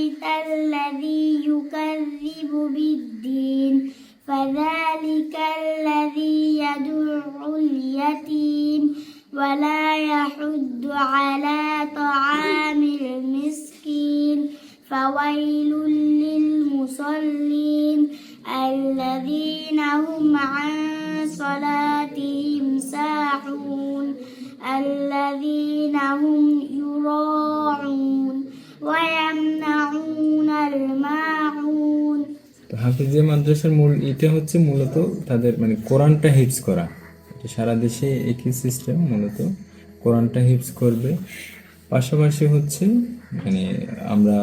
أرأيت الذي يكذب بالدين فذلك الذي يدع اليتيم ولا يحد على طعام المسكين. فويل للمصلين الذين هم عن صلاتهم হাফিজিয়া মাদ্রাসার মূল এটা হচ্ছে মূলত তাদের মানে কোরআনটা হিপস করা। সারা দেশে একই সিস্টেম মূলত কোরআনটা হিপস করবে। পাশাপাশি হচ্ছে মানে আমরা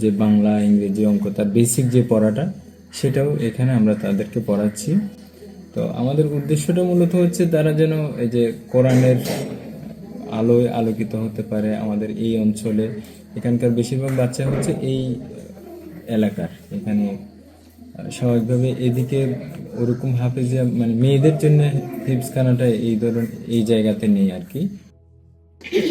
যে বাংলা, ইংরেজি অঙ্ক, তার বেসিক যে পড়াটা, সেটাও এখানে আমরা তাদেরকে পড়াচ্ছি। তো আমাদের উদ্দেশ্যটা মূলত হচ্ছে তারা যেন এই যে কোরআনের আলোয় আলোকিত হতে পারে আমাদের এই অঞ্চলে। এখানকার বেশিরভাগ বাচ্চা হচ্ছে এই এলাকার। এখানে স্বাভাবিকভাবে এদিকে ওরকম হাফেজিয়া মানে মেয়েদের জন্য হিপসখানাটা এই ধরুন এই জায়গাতে নেই আর কি।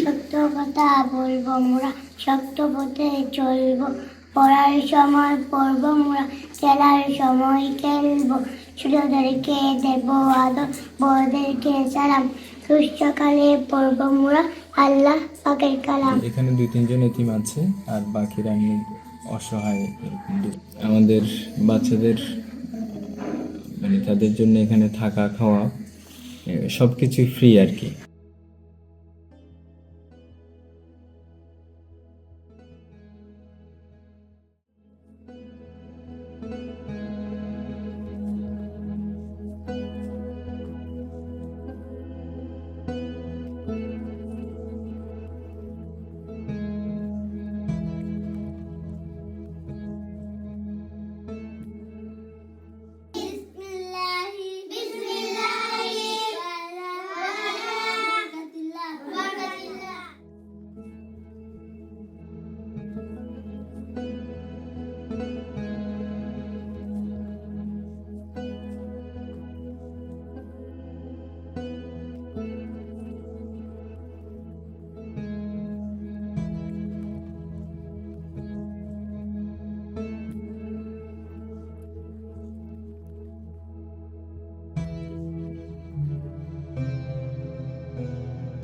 সত্য কথা বলব মোরা সত্য পথে চলবো পড়ার সময় পড়ব মোরা খেলার সময় খেলব ছোটদেরকে দেবো আদর বড়দেরকে সালাম সুস্থকালে পড়ব মোরা আল্লাহ পাকের কালাম। এখানে দুই তিনজন এতিম আছে আর বাকিরা অসহায় আমাদের বাচ্চাদের মানে তাদের জন্য এখানে থাকা খাওয়া সব কিছুই ফ্রি আর কি।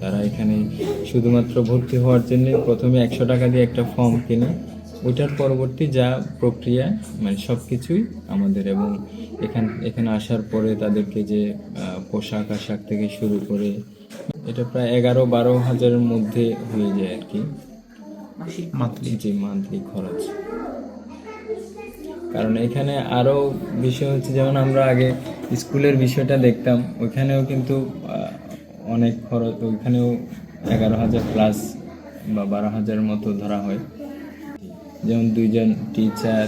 তারা এখানে শুধুমাত্র ভর্তি হওয়ার জন্য প্রথমে একশো টাকা দিয়ে একটা ফর্ম কিনে ওইটার পরবর্তী যা প্রক্রিয়া মানে সব কিছুই আমাদের এবং এখান এখানে আসার পরে তাদেরকে যে পোশাক আশাক থেকে শুরু করে এটা প্রায় এগারো বারো হাজারের মধ্যে হয়ে যায় আর কি। মান্থলি। যে মান্থলি খরচ। কারণ এখানে আরও বিষয় হচ্ছে যেমন আমরা আগে স্কুলের বিষয়টা দেখতাম ওইখানেও কিন্তু অনেক খরচ, ওইখানেও এগারো হাজার প্লাস বা বারো হাজার মতো ধরা হয়। যেমন দুইজন টিচার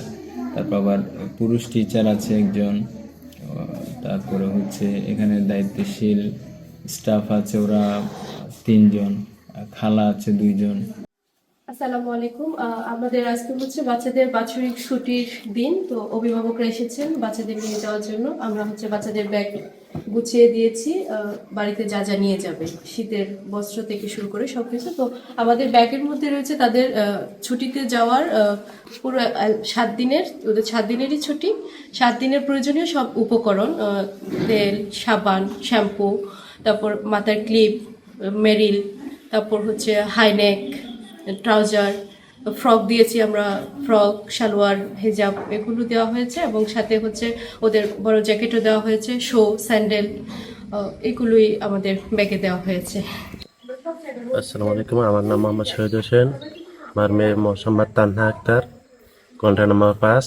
তারপর আবার পুরুষ টিচার আছে একজন। তারপরে হচ্ছে এখানে দায়িত্বশীল স্টাফ আছে ওরা তিনজন খালা আছে দুইজন। আসসালামু আলাইকুম। আমাদের আজকে হচ্ছে বাচ্চাদের বাৎসরিক ছুটির দিন, তো অভিভাবকরা এসেছেন বাচ্চাদের নিয়ে যাওয়ার জন্য। আমরা হচ্ছে বাচ্চাদের ব্যাগ গুছিয়ে দিয়েছি বাড়িতে যা যা নিয়ে যাবে, শীতের বস্ত্র থেকে শুরু করে সবকিছু। তো আমাদের ব্যাগের মধ্যে রয়েছে তাদের ছুটিতে যাওয়ার পুরো সাত দিনের, ওদের সাত দিনেরই ছুটি। সাত দিনের প্রয়োজনীয় সব উপকরণ তেল, সাবান, শ্যাম্পু, তারপর মাথার ক্লিপ, মেরিল, তারপর হচ্ছে হাইনেক ট্রাউজার ফ্রক দিয়েছি আমরা, ফ্রক, সালোয়ার, হেজাব এগুলো দেওয়া হয়েছে এবং সাথে হচ্ছে ওদের বড় জ্যাকেটও দেওয়া হয়েছে, শো, স্যান্ডেল এগুলোই আমাদের ব্যাগে দেওয়া হয়েছে। আসসালামু আলাইকুম, আমার নাম মোহাম্মদ শহীদ হোসেন। আমার মেয়ে মোহাম্মদ তান্না আক্তার কন্ঠা নাম্বার পাঁচ।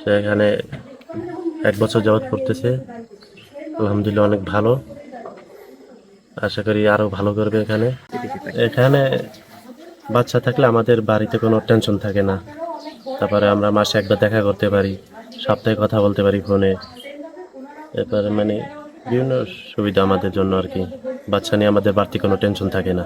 সে এখানে এক বছর যাবৎ পড়তেছে। আলহামদুলিল্লাহ অনেক ভালো। আশা করি আরও ভালো করবে এখানে। এখানে বাচ্চা থাকলে আমাদের বাড়িতে কোনো টেনশন থাকে না। তারপরে আমরা মাসে একবার দেখা করতে পারি, সপ্তাহে কথা বলতে পারি ফোনে। এরপরে মানে বিভিন্ন সুবিধা আমাদের জন্য আর কি। বাচ্চা নিয়ে আমাদের বাড়তি কোনো টেনশন থাকে না।